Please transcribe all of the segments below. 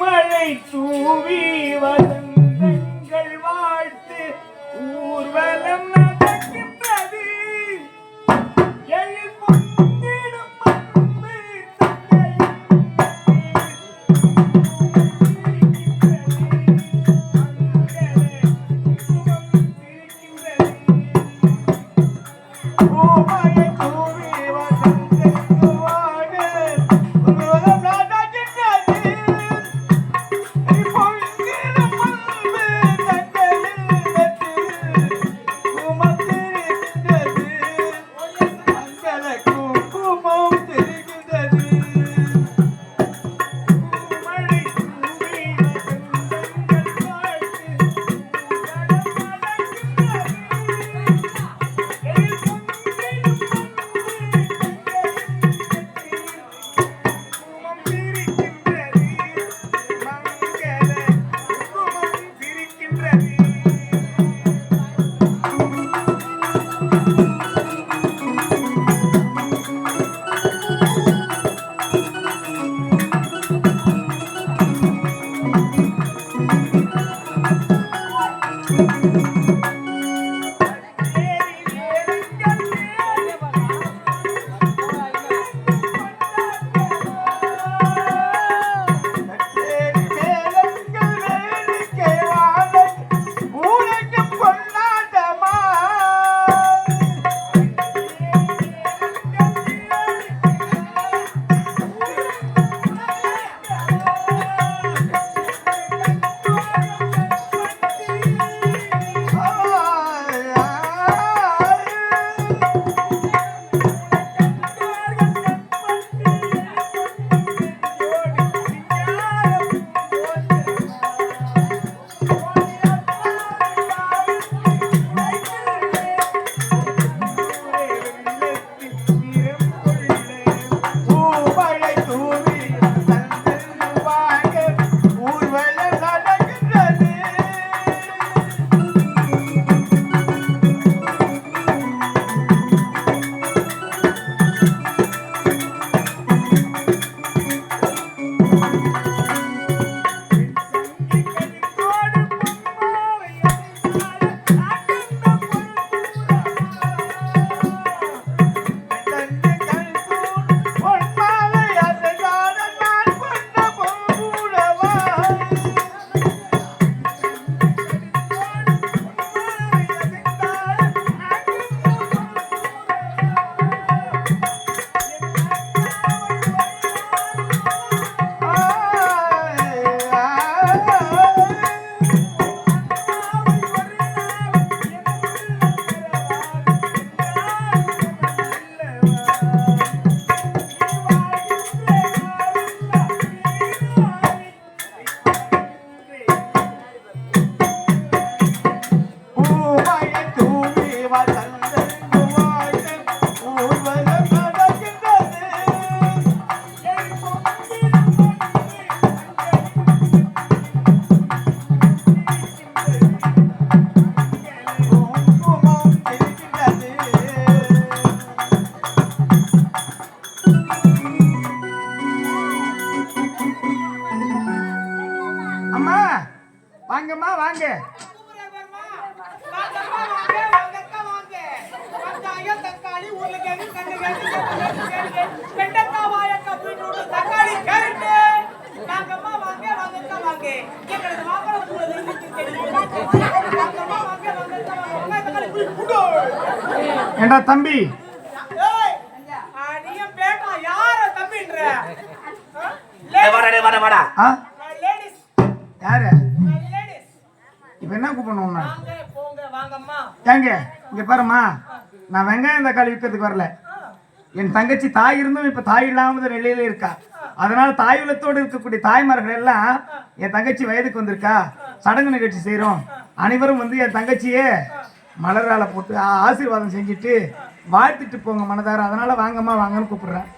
மழை தூவி வசந்தங்கள் வாழ்த்து. ஊர்வலம் நடக்கின்றது எழில் பொங்கிடும் வாங்கம்மா வாங்க. ஏண்டா தம்பி? யாரு? இப்ப என்ன கூப்பிடணும் உன்னை? ஏங்க இங்க பாரும்மா. நான் வெங்காயம் தக்காளி விற்கிறதுக்கு வரல. என் தங்கச்சி தாய் இருந்தும் இப்ப தாய் இல்லாம நிலையில இருக்கா. அதனால தாய் உள்ளத்தோடு இருக்கக்கூடிய தாய்மார்கள் எல்லாம் என் தங்கச்சி வயதுக்கு வந்திருக்கா. சடங்கு நிகழ்ச்சி செய்றோம். அனைவரும் வந்து என் தங்கச்சியே மலரால போட்டு ஆசீர்வாதம் செஞ்சுட்டு வாழ்த்துட்டு போங்க மனதார. அதனால வாங்கம்மா வாங்கன்னு கூப்பிடுறேன்.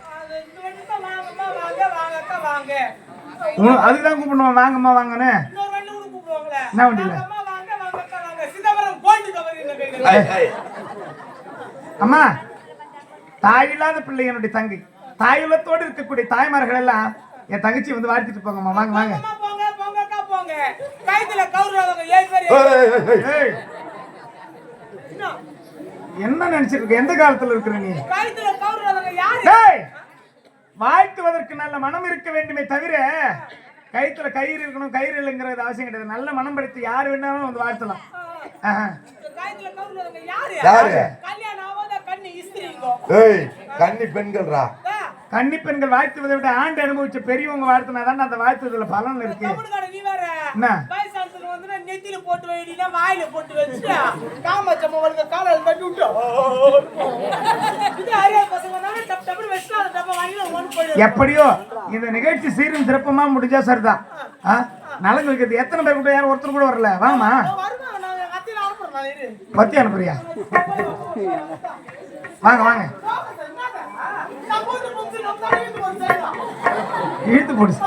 அதுக்குதான் கூப்பிடணும்? வாங்கம்மா வாங்கன்னு. என்ன வண்டியில. அம்மா தாய் இல்லாத பிள்ளை என்னுடைய தங்கை. தாயுள்ளத்தோடு இருக்கக்கூடிய தாய்மார்கள் எல்லாம் என் தங்கச்சி வந்து வாழ்த்திட்டு போங்கம்மா. வாங்க வாங்க. என்ன? என்ன நினைச்சிட்டு இருக்க? எந்த காலத்துல இருக்கிற நீ? கைத்துல கவுருவாங்க யாரு? டேய் வாழ்த்துவதற்கு நல்ல மனம் இருக்க வேண்டுமே தவிர கைத்துல கயிறு இருக்கணும் கயிறு இல்லைங்கிறது அவசியம் கிடையாது. நல்ல மனம் படைத்து யார் வேணாலும் வந்து வாழ்த்தலாம். யாரு? ஏய் கன்னி பெண்கள்ரா? கன்னி பெண்கள் வாழ்த்துவதை விட ஆண்டு அனுபவிச்ச பெரியவங்க வாழ்த்தினாதான் அந்த வாழ்த்துவதுல பலன் இருக்கு? என்ன? நெத்தியில போட்டு வைடினா வாயில போட்டு வச்சுட்டா காமச்சம்மா வந்து காலையில தட்டி விட்டோம் இது அறியா பசங்க வந்தாங்க டப் டப்னு வச்சுட்டு அந்த டப்பா வாங்கி ஒன்று போயிடுவோம் எப்படியோ இந்த நிகழ்ச்சி சீரும் சிறப்புமா முடிஞ்சா சரிதான். ஆ? நலங்கு வைக்கிறது எத்தனை பேர் கூட யாரும் ஒருத்தர் கூட வரல? வாமா பத்தி அனுப்புறியா வாங்க வாங்க. இழுத்து போடுச்சு